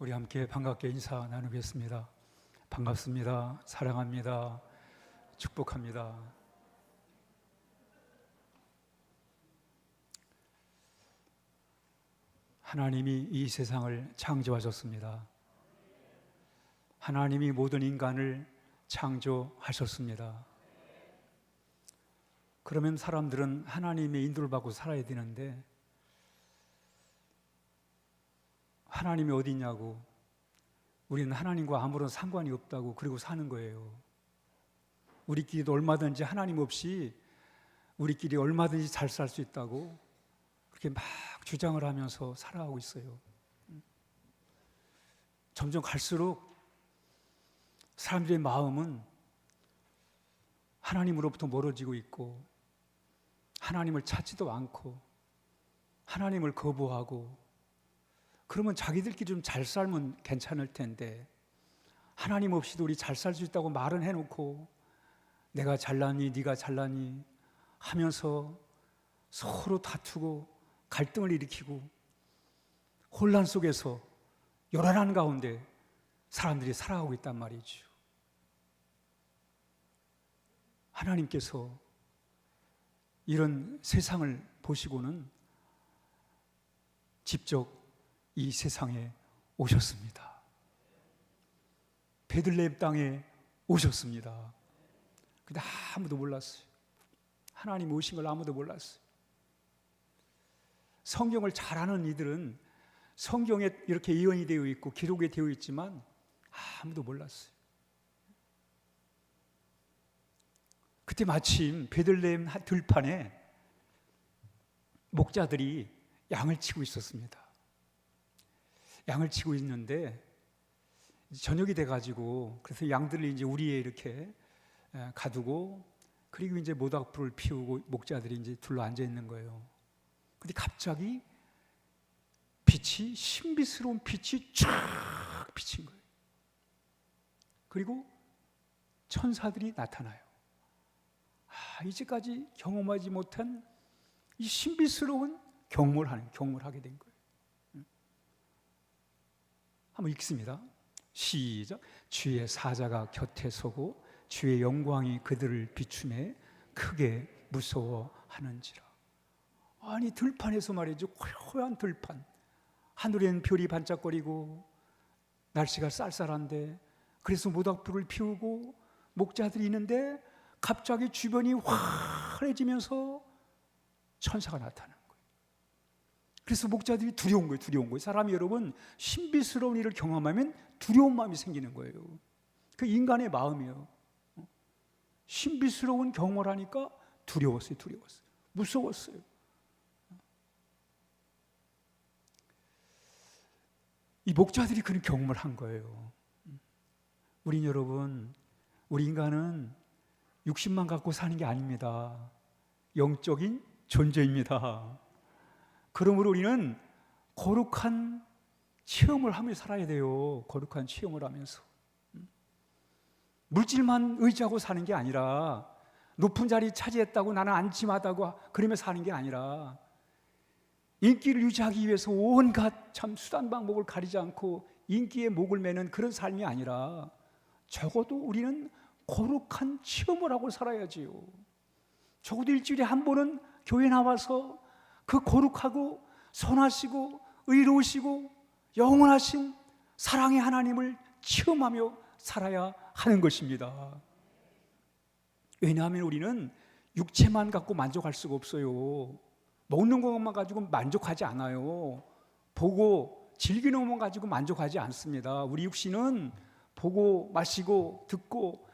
우리 함께 반갑게 인사 나누겠습니다. 반갑습니다. 사랑합니다. 축복합니다. 하나님이 이 세상을 창조하셨습니다. 하나님이 모든 인간을 창조하셨습니다. 그러면 사람들은 하나님의 인도를 받고 살아야 되는데 하나님이 어디 있냐고 우리는 하나님과 아무런 상관이 없다고 그리고 사는 거예요. 우리끼리도 얼마든지 하나님 없이 우리끼리 얼마든지 잘 살 수 있다고 그렇게 막 주장을 하면서 살아가고 있어요. 점점 갈수록 사람들의 마음은 하나님으로부터 멀어지고 있고 하나님을 찾지도 않고 하나님을 거부하고 그러면 자기들끼리 좀 잘 살면 괜찮을 텐데 하나님 없이도 우리 잘 살 수 있다고 말은 해놓고 내가 잘나니 네가 잘나니 하면서 서로 다투고 갈등을 일으키고 혼란 속에서 요란한 가운데 사람들이 살아가고 있단 말이죠. 하나님께서 이런 세상을 보시고는 직접 이 세상에 오셨습니다. 베들레헴 땅에 오셨습니다. 근데 아무도 몰랐어요. 하나님 오신 걸 아무도 몰랐어요. 성경을 잘 아는 이들은 성경에 이렇게 예언이 되어 있고 기록이 되어 있지만 아무도 몰랐어요. 그때 마침 베들레헴 들판에 목자들이 양을 치고 있었습니다. 양을 치고 있는데 저녁이 돼가지고 그래서 양들을 이제 우리에 이렇게 가두고 그리고 이제 모닥불을 피우고 목자들이 이제 둘러 앉아 있는 거예요. 근데 갑자기 빛이 신비스러운 빛이 쫙 비친 거예요. 그리고 천사들이 나타나요. 아, 이제까지 경험하지 못한 이 신비스러운 경험을 하는 경험을 하게 된 거예요. 한번 읽습니다. 시작. 주의 사자가 곁에 서고 주의 영광이 그들을 비추매 크게 무서워하는지라. 아니 들판에서 말이죠. 고요한 들판. 하늘엔 별이 반짝거리고 날씨가 쌀쌀한데 그래서 모닥불을 피우고 목자들이 있는데 갑자기 주변이 환해지면서 천사가 거예요. 그래서 목자들이 두려운 거예요. 두려운 거예요. 사람이 여러분 신비스러운 일을 경험하면 두려운 마음이 생기는 거예요. 그 인간의 마음이에요. 신비스러운 경험을 하니까 두려웠어요. 두려웠어요. 무서웠어요. 이 목자들이 그런 경험을 한 거예요. 우린 여러분, 우리 인간은 육신만 갖고 사는 게 아닙니다. 영적인 존재입니다. 그러므로 우리는 거룩한 체험을 하며 살아야 돼요. 거룩한 체험을 하면서. 물질만 의지하고 사는 게 아니라 높은 자리 차지했다고 나는 안심하다고 그러며 사는 게 아니라 인기를 유지하기 위해서 온갖 참 수단 방법을 가리지 않고 인기에 목을 매는 그런 삶이 아니라 적어도 우리는 거룩한 체험을 하고 살아야지요. 적어도 일주일에 한 번은 교회 나와서 그 거룩하고 선하시고 의로우시고 영원하신 사랑의 하나님을 체험하며 살아야 하는 것입니다. 왜냐하면 우리는 육체만 갖고 만족할 수가 없어요. 먹는 것만 가지고 만족하지 않아요. 보고 즐기는 것만 가지고 만족하지 않습니다. 우리 육신은 보고 마시고 듣고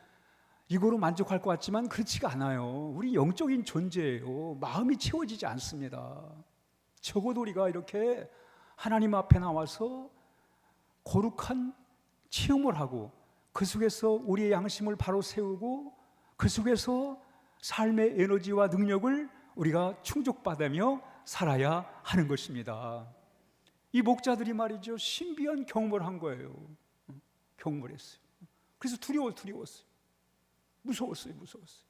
이거로 만족할 것 같지만 그렇지가 않아요. 우리 영적인 존재예요. 마음이 채워지지 않습니다. 적어도 우리가 이렇게 하나님 앞에 나와서 거룩한 체험을 하고 그 속에서 우리의 양심을 바로 세우고 그 속에서 삶의 에너지와 능력을 우리가 충족받으며 살아야 하는 것입니다. 이 목자들이 말이죠. 신비한 경험을 한 거예요. 경험을 했어요. 그래서 두려워 두려웠어요. 무서웠어요. 무서웠어요.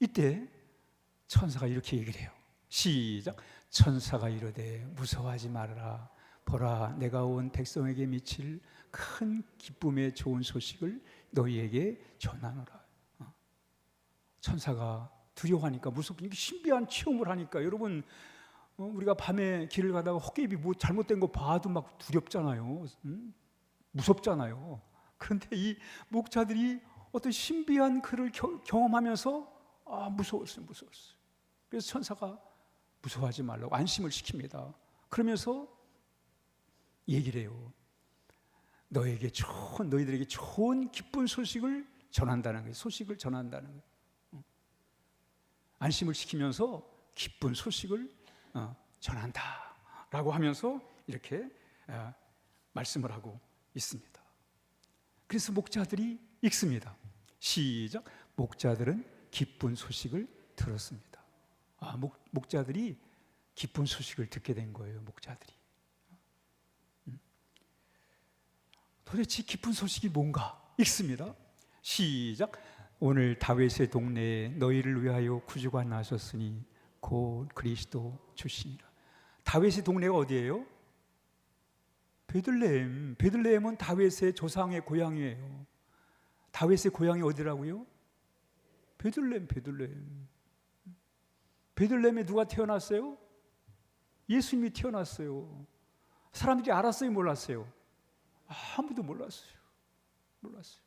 이때 천사가 이렇게 얘기를 해요. 시작. 천사가 이르되 무서워하지 말아라. 보라 내가 온 백성에게 미칠 큰 기쁨의 좋은 소식을 너희에게 전하노라. 어. 천사가 두려워하니까 무섭고 이게 신비한 체험을 하니까 여러분 어, 우리가 밤에 길을 가다가 헛개비 뭐 잘못된 거 봐도 막 두렵잖아요. 음? 무섭잖아요. 그런데 이 목자들이 어떤 신비한 그를 겨- 경험하면서 아 무서웠어요, 무서웠어요. 그래서 천사가 무서워하지 말라고 안심을 시킵니다. 그러면서 얘기를 해요. 너에게 좋은 너희들에게 좋은 기쁜 소식을 전한다는 거예요. 소식을 전한다는 거예요. 어. 안심을 시키면서 기쁜 소식을 어, 전한다라고 하면서 이렇게 어, 말씀을 하고 있습니다. 그래서 목자들이 읽습니다. 시작. 목자들은 기쁜 소식을 들었습니다. 아, 목, 목자들이 기쁜 소식을 듣게 된 거예요. 목자들이. 음. 도대체 기쁜 소식이 뭔가 읽습니다. 시작. 오늘 다윗의 동네에 너희를 위하여 구주가 나셨으니 곧 그리스도 주시니라. 다윗의 동네가 어디예요? 베들레헴. 베들레헴은 다윗의 조상의 고향이에요. 다윗의 고향이 어디라고요? 베들레헴, 베들레헴. 베들레헴에 누가 태어났어요? 예수님이 태어났어요. 사람들이 알았어요, 몰랐어요? 아무도 몰랐어요. 몰랐어요.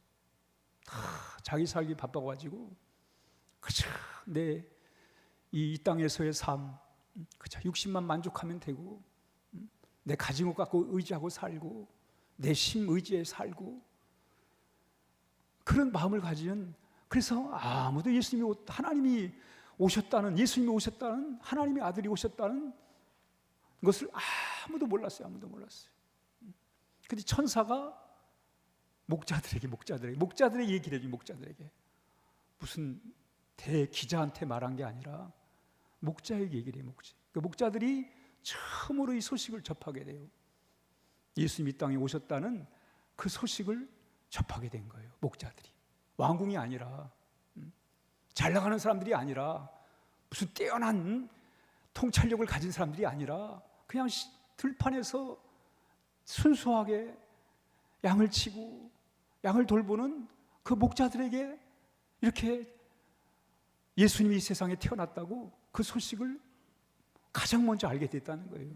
다 자기 살기 바빠가지고 그저 내이 땅에서의 삶, 그저 육신만 만족하면 되고, 음, 내 가진 것 갖고 의지하고 살고, 내 심 의지에 살고, 그런 마음을 가지는 그래서 아무도 예수님이 오- 하나님이 오셨다는 예수님이 오셨다는 하나님의 아들이 오셨다는 것을 아무도 몰랐어요. 아무도 몰랐어요. 근데 천사가 목자들에게 목자들에게 목자들의 얘기를 해줘 목자들에게 무슨 대 기자한테 말한 게 아니라 목자에게 얘기를 해 목자. 그 목자들이 처음으로 이 소식을 접하게 돼요. 예수님이 이 땅에 오셨다는 그 소식을 접하게 된 거예요. 목자들이 왕궁이 아니라 음, 잘 나가는 사람들이 아니라 무슨 뛰어난 통찰력을 가진 사람들이 아니라 그냥 시- 들판에서 순수하게 양을 치고 양을 돌보는 그 목자들에게 이렇게 예수님이 이 세상에 태어났다고 그 소식을 가장 먼저 알게 됐다는 거예요.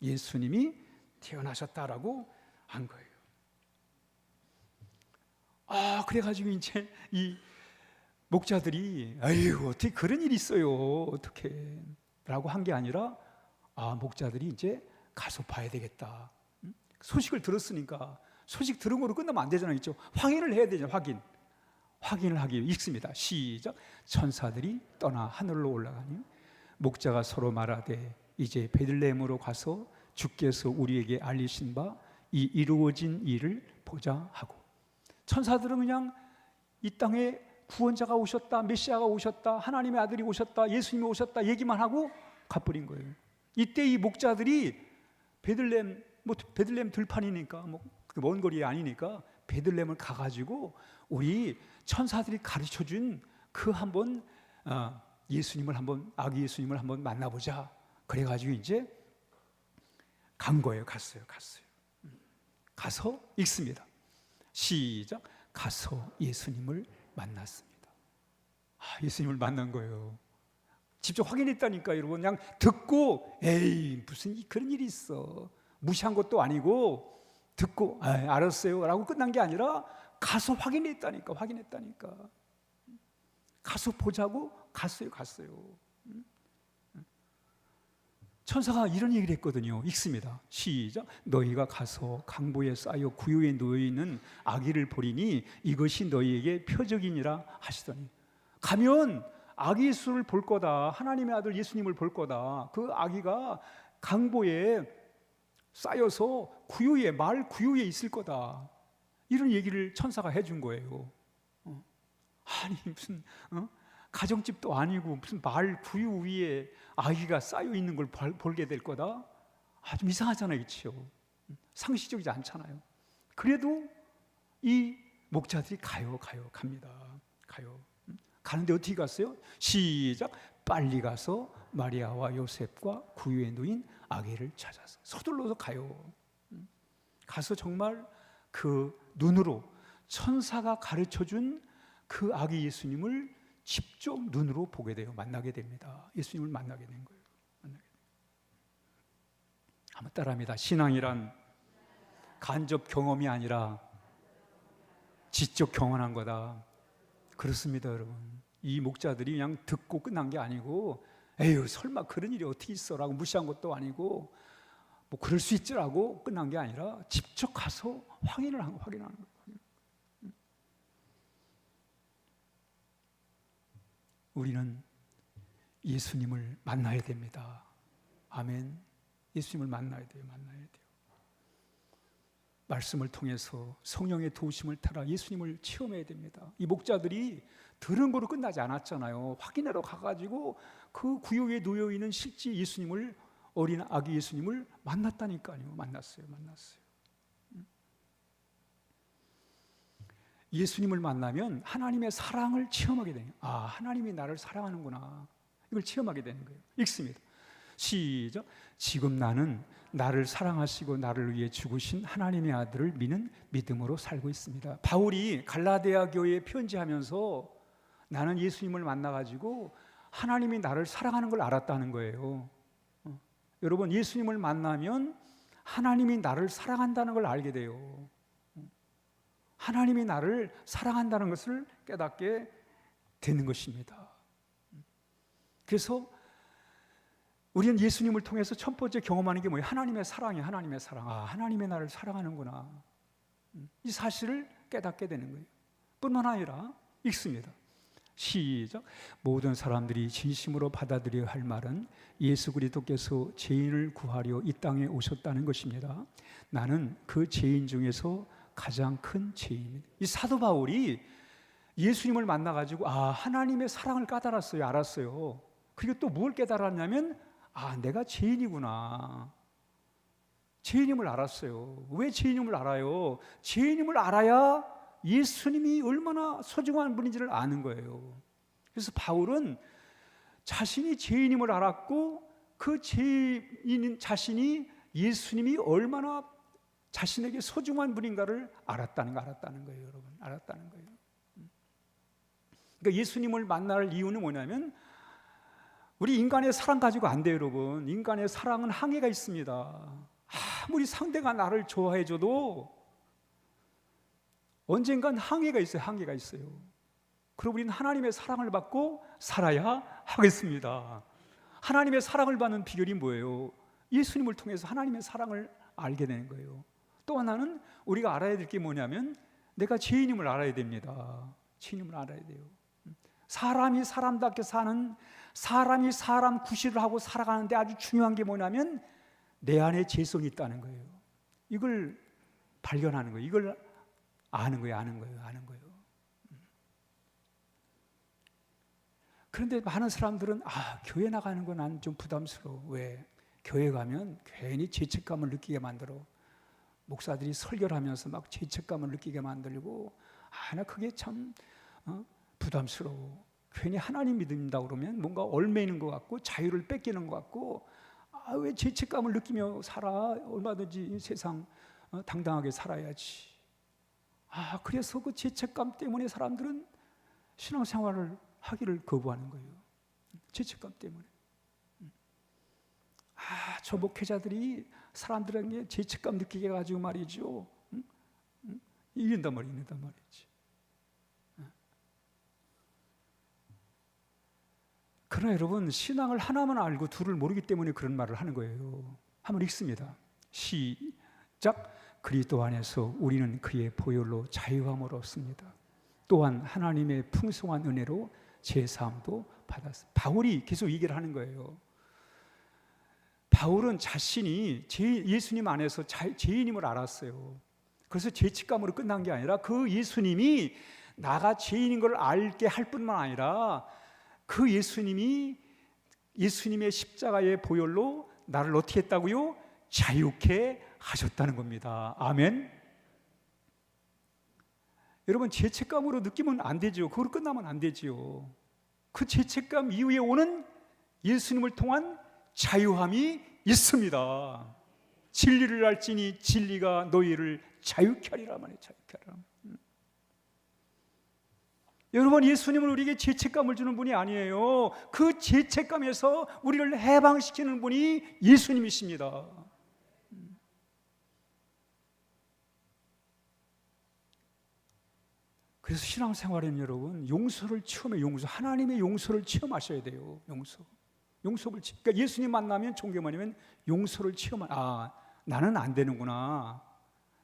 예수님이 태어나셨다라고 한 거예요. 아, 그래가지고 이제 이 목자들이 아유 어떻게 그런 일이 있어요? 어떻게? 라고 한 게 아니라 아 목자들이 이제 가서 봐야 되겠다. 음? 소식을 들었으니까 소식 들은 거로 끝나면 안 되잖아요. 있죠 확인을 해야 되죠 확인. 확인을 하기 위해 읽습니다. 시작. 천사들이 떠나 하늘로 올라가니 목자가 서로 말하되 이제 베들레헴으로 가서 주께서 우리에게 알리신 바 이 이루어진 일을 보자 하고 천사들은 그냥 이 땅에 구원자가 오셨다, 메시아가 오셨다, 하나님의 아들이 오셨다, 예수님이 오셨다 얘기만 하고 가버린 거예요. 이때 이 목자들이 베들렘 뭐 베들렘 들판이니까 뭐먼 거리 아니니까 베들렘을 가가지고 우리 천사들이 가르쳐 준 그 한번 어, 예수님을 한번 아기 예수님을 한번 만나보자. 그래가지고 이제 간 거예요. 갔어요. 갔어요. 음. 가서 읽습니다. 시작. 가서 예수님을 만났습니다. 아, 예수님을 만난 거예요. 직접 확인했다니까 여러분. 그냥 듣고 에이 무슨 이- 그런 일이 있어. 무시한 것도 아니고 듣고 아, 알았어요라고 끝난 게 아니라 가서 확인했다니까 확인했다니까. 가서 보자고 갔어요 갔어요. 음? 천사가 이런 얘기를 했거든요. 읽습니다. 시작. 너희가 가서 강보에 쌓여 구유에 놓여 있는 아기를 보리니 이것이 너희에게 표적이니라 하시더니 가면 아기 예수를 볼 거다. 하나님의 아들 예수님을 볼 거다. 그 아기가 강보에 쌓여서 구유에 말 구유에 있을 거다. 이런 얘기를 천사가 해준 거예요. 어. 아니 무슨 어? 가정집도 아니고 무슨 말 구유 위에 아기가 쌓여 있는 걸 볼- 보게 될 거다. 아, 좀 이상하잖아요, 그렇죠? 상식적이지 않잖아요. 그래도 이 목자들이 가요, 가요, 갑니다. 가요. 음? 가는데 어떻게 갔어요? 시작. 빨리 가서 마리아와 요셉과 구유에 누인 아기를 찾아서 서둘러서 가요. 가서 정말 그 눈으로 천사가 가르쳐 준 그 아기 예수님을 직접 눈으로 보게 돼요. 만나게 됩니다. 예수님을 만나게 된 거예요. 만나게 돼요. 따라합니다. 신앙이란 간접 경험이 아니라 지적 경험한 거다. 그렇습니다, 여러분. 이 목자들이 그냥 듣고 끝난 게 아니고, 에휴, 설마 그런 일이 어떻게 있어라고 무시한 것도 아니고, 뭐 그럴 수 있지라고 끝난 게 아니라 직접 가서 확인을 한 확인하는 거예요. 우리는 예수님을 만나야 됩니다. 아멘. 예수님을 만나야 돼요. 만나야 돼요. 말씀을 통해서 성령의 도우심을 따라 예수님을 체험해야 됩니다. 이 목자들이 들은 거로 끝나지 않았잖아요. 확인하러 가가지고 그 구역에 놓여 있는 실제 예수님을 어린 아기 예수님을 만났다니까요. 만났어요. 만났어요. 예수님을 만나면 하나님의 사랑을 체험하게 돼요. 아, 하나님이 나를 사랑하는구나. 이걸 체험하게 되는 거예요. 읽습니다. 시작. 지금 나는 나를 사랑하시고 나를 위해 죽으신 하나님의 아들을 믿는 믿음으로 살고 있습니다. 바울이 갈라디아 교회에 편지하면서 나는 예수님을 만나 가지고 하나님이 나를 사랑하는 걸 알았다는 거예요. 어. 여러분 예수님을 만나면 하나님이 나를 사랑한다는 걸 알게 돼요. 하나님이 나를 사랑한다는 것을 깨닫게 되는 것입니다. 그래서 우리는 예수님을 통해서 첫 번째 경험하는 게 뭐예요? 하나님의 사랑이 하나님의 사랑. 아, 하나님의 나를 사랑하는구나. 이 사실을 깨닫게 되는 거예요. 뿐만 아니라 읽습니다. 시작. 모든 사람들이 진심으로 받아들여야 할 말은 예수 그리스도께서 죄인을 구하려 이 땅에 오셨다는 것입니다. 나는 그 죄인 중에서 가장 큰 죄입니다. 이 사도 바울이 예수님을 만나 가지고 아 하나님의 사랑을 깨달았어요, 알았어요. 그리고 또뭘 깨달았냐면 아 내가 죄인이구나. 죄인임을 알았어요. 왜 죄인임을 알아요? 죄인임을 알아야 예수님이 얼마나 소중한 분인지를 아는 거예요. 그래서 바울은 자신이 죄인임을 알았고 그 죄인인 자신이 예수님이 얼마나 자신에게 소중한 분인가를 알았다는 거 알았다는 거예요, 여러분. 알았다는 거예요. 그러니까 예수님을 만날 이유는 뭐냐면 우리 인간의 사랑 가지고 안 돼요, 여러분. 인간의 사랑은 항해가 있습니다. 아무리 상대가 나를 좋아해 줘도 언젠간 항해가 있어요. 항해가 있어요. 그럼 우리는 하나님의 사랑을 받고 살아야 하겠습니다. 하나님의 사랑을 받는 비결이 뭐예요? 예수님을 통해서 하나님의 사랑을 알게 되는 거예요. 또 하나는 우리가 알아야 될 게 뭐냐면 내가 죄인임을 알아야 됩니다. 죄인임을 알아야 돼요. 사람이 사람답게 사는 사람이 사람 구실을 하고 살아가는데 아주 중요한 게 뭐냐면 내 안에 죄성이 있다는 거예요. 이걸 발견하는 거예요. 이걸 아는 거예요. 아는 거예요. 아는 거예요. 그런데 많은 사람들은 아 교회 나가는 건 난 좀 부담스러워. 왜? 교회 가면 괜히 죄책감을 느끼게 만들어. 목사들이 설교를 하면서 막 죄책감을 느끼게 만들고 아, 나 그게 참 어? 부담스러워. 괜히 하나님 믿는다 그러면 뭔가 얼매이는 것 같고 자유를 뺏기는 것 같고 아, 왜 죄책감을 느끼며 살아? 얼마든지 세상 어, 당당하게 살아야지. 아, 그래서 그 죄책감 때문에 사람들은 신앙생활을 하기를 거부하는 거예요. 죄책감 때문에. 아, 저 목회자들이 사람들에게 죄책감 느끼게 가지고 말이죠. 응? 응? 이긴단 말이 이긴단 말이지. 그러나 여러분 신앙을 하나만 알고 둘을 모르기 때문에 그런 말을 하는 거예요. 한번 읽습니다. 시작. 그리스도 안에서 우리는 그의 보혈로 자유함을 얻습니다. 또한 하나님의 풍성한 은혜로 제 사함도 받았습니다. 바울이 계속 얘기를 하는 거예요. 바울은 자신이 예수님 안에서 죄인임을 알았어요. 그래서 죄책감으로 끝난 게 아니라 그 예수님이 나가 죄인인 걸 알게 할 뿐만 아니라 그 예수님이 예수님의 십자가의 보혈로 나를 어떻게 했다고요? 자유케 하셨다는 겁니다. 아멘. 여러분 죄책감으로 느끼면 안 되죠. 그걸 끝나면 안 되지요. 그 죄책감 이후에 오는 예수님을 통한 자유함이 있습니다. 진리를 알지니 진리가 너희를 자유케 하리라 말이에요. 자유케 하리라. 음. 여러분 예수님은 우리에게 죄책감을 주는 분이 아니에요. 그 죄책감에서 우리를 해방시키는 분이 예수님이십니다. 음. 그래서 신앙생활에는 여러분 용서를 체험해 용서 하나님의 용서를 체험하셔야 돼요. 용서. 용서를 체- 그러니까 예수님 만나면 종교만 이면 용서를 체험하 아 나는 안 되는구나.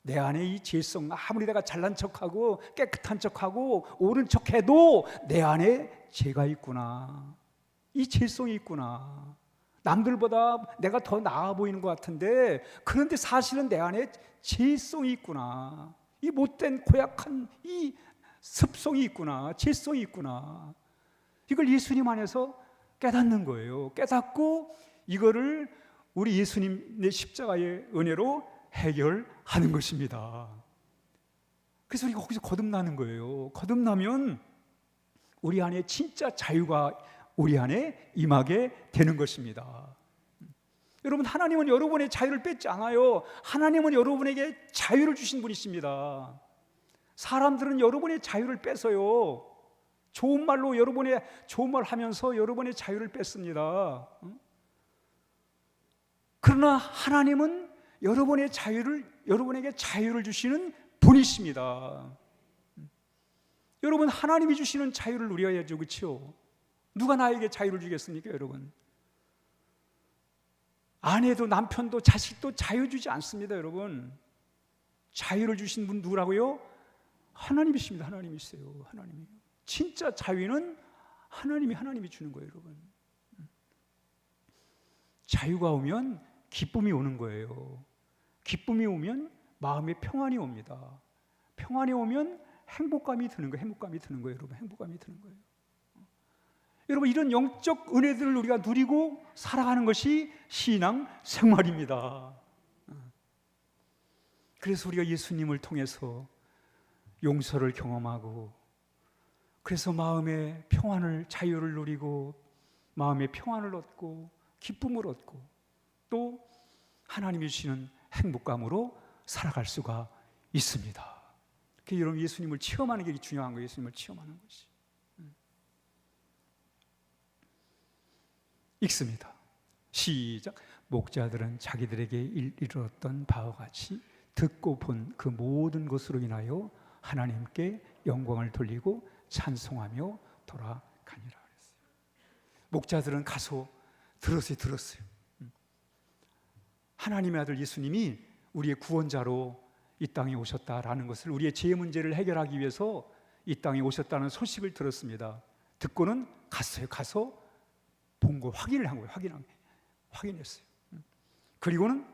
내 안에 이 죄성 아무리 내가 잘난 척하고 깨끗한 척하고 옳은 척해도 내 안에 죄가 있구나. 이 죄성이 있구나. 남들보다 내가 더 나아 보이는 것 같은데 그런데 사실은 내 안에 죄성이 있구나. 이 못된 고약한 이 습성이 있구나. 죄성이 있구나. 이걸 예수님 안에서 깨닫는 거예요. 깨닫고 이거를 우리 예수님의 십자가의 은혜로 해결하는 것입니다. 그래서 우리가 거기서 거듭나는 거예요. 거듭나면 우리 안에 진짜 자유가 우리 안에 임하게 되는 것입니다. 여러분 하나님은 여러분의 자유를 뺏지 않아요. 하나님은 여러분에게 자유를 주신 분이십니다. 사람들은 여러분의 자유를 뺏어요. 좋은 말로 여러분의 좋은 말 하면서 여러분의 자유를 뺏습니다. 응? 그러나 하나님은 여러분의 자유를 여러분에게 자유를 주시는 분이십니다. 여러분 하나님이 주시는 자유를 누려야죠, 그렇죠? 누가 나에게 자유를 주겠습니까, 여러분? 아내도 남편도 자식도 자유 주지 않습니다, 여러분. 자유를 주신 분 누구라고요? 하나님이십니다. 하나님이세요. 하나님이. 진짜 자유는 하나님이 하나님이 주는 거예요, 여러분. 자유가 오면 기쁨이 오는 거예요. 기쁨이 오면 마음에 평안이 옵니다. 평안이 오면 행복감이 드는 거예요. 행복감이 드는 거예요, 여러분. 행복감이 드는 거예요. 여러분 이런 영적 은혜들을 우리가 누리고 살아가는 것이 신앙 생활입니다. 그래서 우리가 예수님을 통해서 용서를 경험하고 그래서 마음의 평안을 자유를 누리고 마음의 평안을 얻고 기쁨을 얻고 또 하나님이 주시는 행복감으로 살아갈 수가 있습니다. 그 여러분 예수님을 체험하는 게 중요한 거예요. 예수님을 체험하는 것이. 음. 읽습니다. 시작. 목자들은 자기들에게 일- 이르렀던 바와 같이 듣고 본 그 모든 것으로 인하여 하나님께 영광을 돌리고 찬송하며 돌아가니라 그랬어요. 목자들은 가서 들었어요, 들었어요. 음. 하나님의 아들 예수님이 우리의 구원자로 이 땅에 오셨다라는 것을 우리의 죄 문제를 해결하기 위해서 이 땅에 오셨다는 소식을 들었습니다. 듣고는 갔어요. 가서 본 거 확인을 한 거예요. 확인한 확인했어요. 음. 그리고는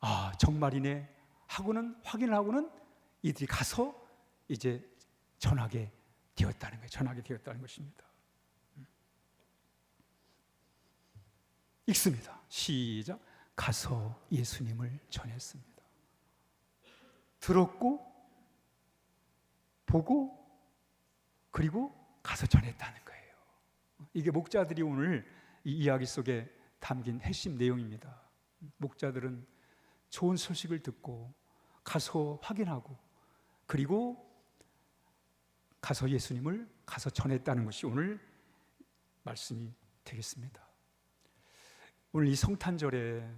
아 정말이네 하고는 확인을 하고는 이들이 가서 이제 전하게 되었다는 거예요. 전하게 되었다는 것입니다. 음. 읽습니다. 시작. 가서 예수님을 전했습니다. 들었고 보고 그리고 가서 전했다는 거예요. 이게 목자들이 오늘 이 이야기 속에 담긴 핵심 내용입니다. 목자들은 좋은 소식을 듣고 가서 확인하고 그리고 가서 예수님을 가서 전했다는 것이 오늘 말씀이 되겠습니다. 오늘 이 성탄절에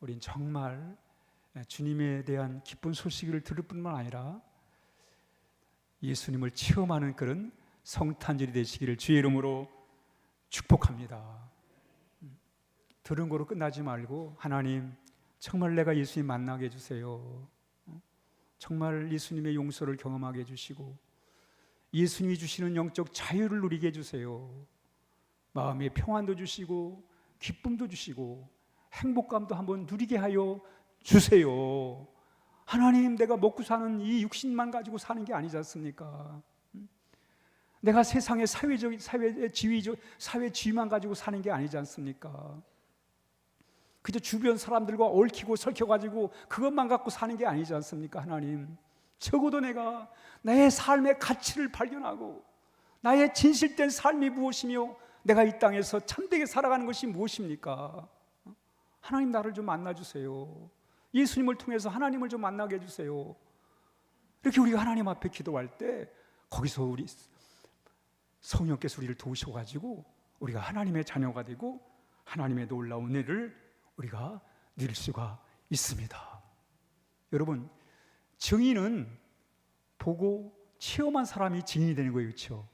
우린 정말 주님에 대한 기쁜 소식을 들을 뿐만 아니라 예수님을 체험하는 그런 성탄절이 되시기를 주의 이름으로 축복합니다. 들은 거로 끝나지 말고 하나님 정말 내가 예수님 만나게 해주세요. 정말 예수님의 용서를 경험하게 해주시고 예수님이 주시는 영적 자유를 누리게 해주세요. 마음의 평안도 주시고 기쁨도 주시고 행복감도 한번 누리게 하여 주세요. 하나님, 내가 먹고 사는 이 육신만 가지고 사는 게 아니지 않습니까? 내가 세상의 사회적 사회 지위적 사회 지위만 가지고 사는 게 아니지 않습니까? 그저 주변 사람들과 얽히고 설켜 가지고 그것만 갖고 사는 게 아니지 않습니까, 하나님? 적어도 내가 나의 삶의 가치를 발견하고 나의 진실된 삶이 무엇이며 내가 이 땅에서 참되게 살아가는 것이 무엇입니까? 하나님 나를 좀 만나 주세요. 예수님을 통해서 하나님을 좀 만나게 해주세요. 이렇게 우리가 하나님 앞에 기도할 때 거기서 우리 성령께서 우리를 도우셔가지고 우리가 하나님의 자녀가 되고 하나님의 놀라운 은혜를 우리가 누릴 수가 있습니다. 여러분 증인은 보고 체험한 사람이 증인이 되는 거예요, 그렇죠?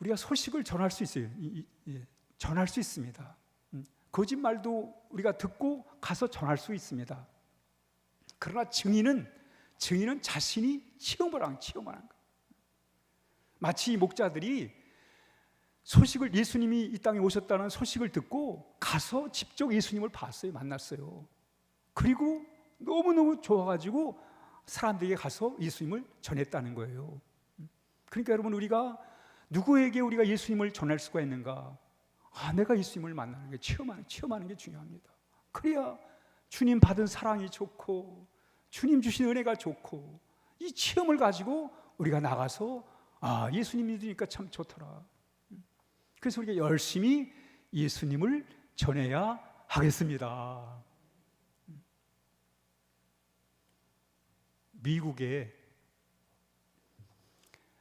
우리가 소식을 전할 수 있어요. 예, 전할 수 있습니다. 음, 거짓말도 우리가 듣고 가서 전할 수 있습니다. 그러나 증인은 증인은 자신이 체험을 한 체험을 한 거. 마치 이 목자들이 소식을 예수님이 이 땅에 오셨다는 소식을 듣고 가서 직접 예수님을 봤어요, 만났어요. 그리고 너무 너무 좋아가지고 사람들에게 가서 예수님을 전했다는 거예요. 그러니까 여러분 우리가 누구에게 우리가 예수님을 전할 수가 있는가? 아, 내가 예수님을 만나는 게 체험하는 체험하는 게 중요합니다. 그래야 주님 받은 사랑이 좋고 주님 주신 은혜가 좋고 이 체험을 가지고 우리가 나가서 아, 예수님 믿으니까 참 좋더라. 그래서 우리가 열심히 예수님을 전해야 하겠습니다. 미국에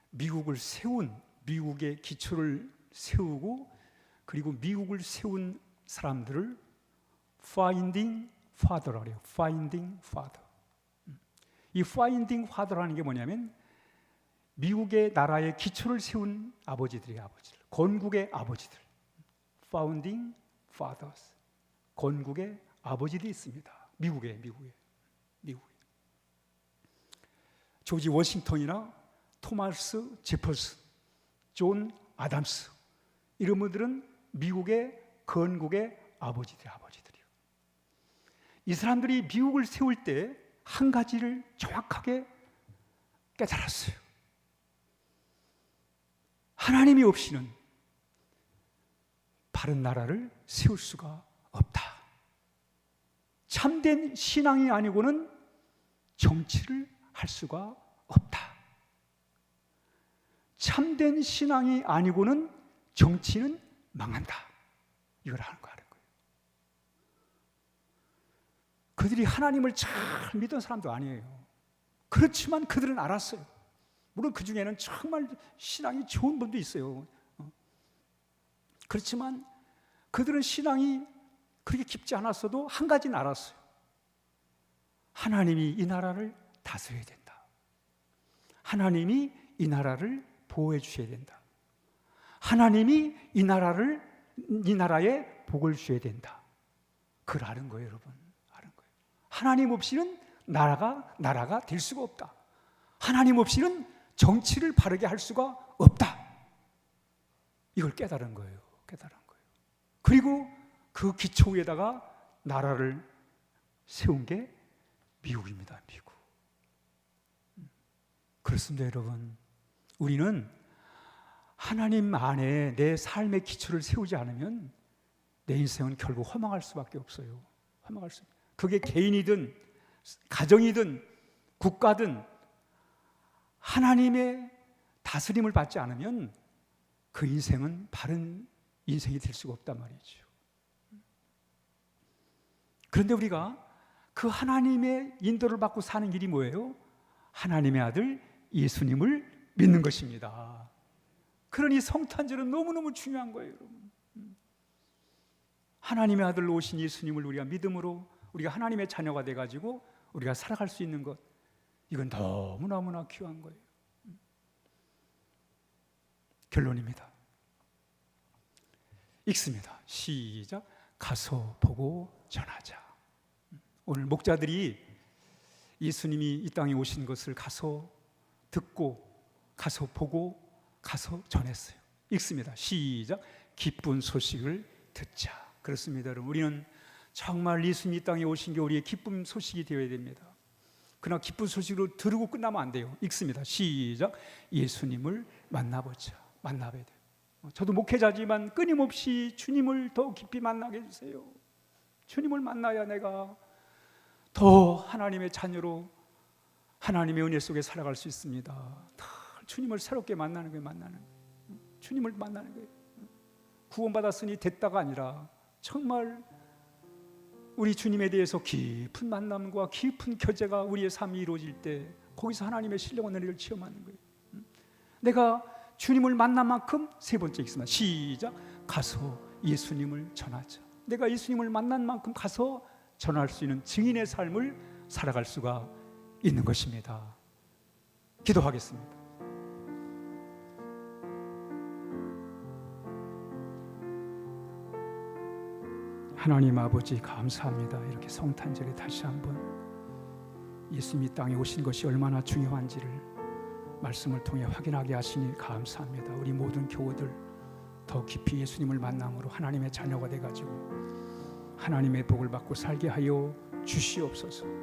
미국을 세운 미국의 기초를 세우고 그리고 미국을 세운 사람들을 finding father라고 해요. finding father. 이 finding father라는 게 뭐냐면 미국의 나라의 기초를 세운 아버지들의 아버지들, 건국의 아버지들. founding fathers. 건국의 아버지들이 있습니다. 미국에, 미국에. 조지 워싱턴이나 토마스 제퍼슨, 존 아담스 이런 분들은 미국의 건국의 아버지들 아버지들이요. 이 사람들이 미국을 세울 때 한 가지를 정확하게 깨달았어요. 하나님이 없이는 바른 나라를 세울 수가 없다. 참된 신앙이 아니고는 정치를 할 수가 없다. 참된 신앙이 아니고는 정치는 망한다. 이걸 하는 거 하는 거예요. 그들이 하나님을 잘 믿던 사람도 아니에요. 그렇지만 그들은 알았어요. 물론 그 중에는 정말 신앙이 좋은 분도 있어요. 어. 그렇지만 그들은 신앙이 그렇게 깊지 않았어도 한 가지는 알았어요. 하나님이 이 나라를 다스려야 된다. 하나님이 이 나라를 보호해 주셔야 된다. 하나님이 이 나라를 이 나라에 복을 주셔야 된다. 그걸 아는 거예요, 여러분. 아는 거예요. 하나님 없이는 나라가 나라가 될 수가 없다. 하나님 없이는 정치를 바르게 할 수가 없다. 이걸 깨달은 거예요. 깨달은 거예요. 그리고 그 기초 위에다가 나라를 세운 게 미국입니다. 미국. 그렇습니다, 여러분. 우리는 하나님 안에 내 삶의 기초를 세우지 않으면 내 인생은 결국 허망할 수밖에 없어요. 허망할 수. 그게 개인이든 가정이든 국가든 하나님의 다스림을 받지 않으면 그 인생은 바른 인생이 될 수가 없단 말이죠. 그런데 우리가 그 하나님의 인도를 받고 사는 길이 뭐예요? 하나님의 아들 예수님을 믿는 것입니다. 그러니 성탄절은 너무너무 중요한 거예요, 여러분. 하나님의 아들로 오신 예수님을 우리가 믿음으로 우리가 하나님의 자녀가 돼 가지고 우리가 살아갈 수 있는 것 이건 너무너무나 귀한 거예요. 결론입니다. 읽습니다. 시작. 가서 보고 전하자. 오늘 목자들이 예수님이 이 땅에 오신 것을 가서 듣고 가서 보고 가서 전했어요. 읽습니다. 시작. 기쁜 소식을 듣자. 그렇습니다, 여러분. 우리는 정말 예수님 이 땅에 오신 게 우리의 기쁜 소식이 되어야 됩니다. 그러나 기쁜 소식으로 들고 끝나면 안 돼요. 읽습니다. 시작. 예수님을 만나보자. 만나봐야 돼요. 저도 목회자지만 끊임없이 주님을 더 깊이 만나게 해주세요. 주님을 만나야 내가 더 하나님의 자녀로 하나님의 은혜 속에 살아갈 수 있습니다. 주님을 새롭게 만나는 거예요, 만나는. 주님을 만나는 거예요. 구원받았으니 됐다가 아니라 정말 우리 주님에 대해서 깊은 만남과 깊은 교제가 우리의 삶이 이루어질 때 거기서 하나님의 신령한 은혜를 체험하는 거예요. 음? 내가 주님을 만난 만큼 세 번째 있습니다. 시작. 가서 예수님을 전하자. 내가 예수님을 만난 만큼 가서 전할 수 있는 증인의 삶을 살아갈 수가 있는 것입니다. 기도하겠습니다. 하나님 아버지 감사합니다. 이렇게 성탄절에 다시 한번 예수님이 땅에 오신 것이 얼마나 중요한지를 말씀을 통해 확인하게 하시니 감사합니다. 우리 모든 교우들 더 깊이 예수님을 만남으로 하나님의 자녀가 돼 가지고 하나님의 복을 받고 살게 하여 주시옵소서.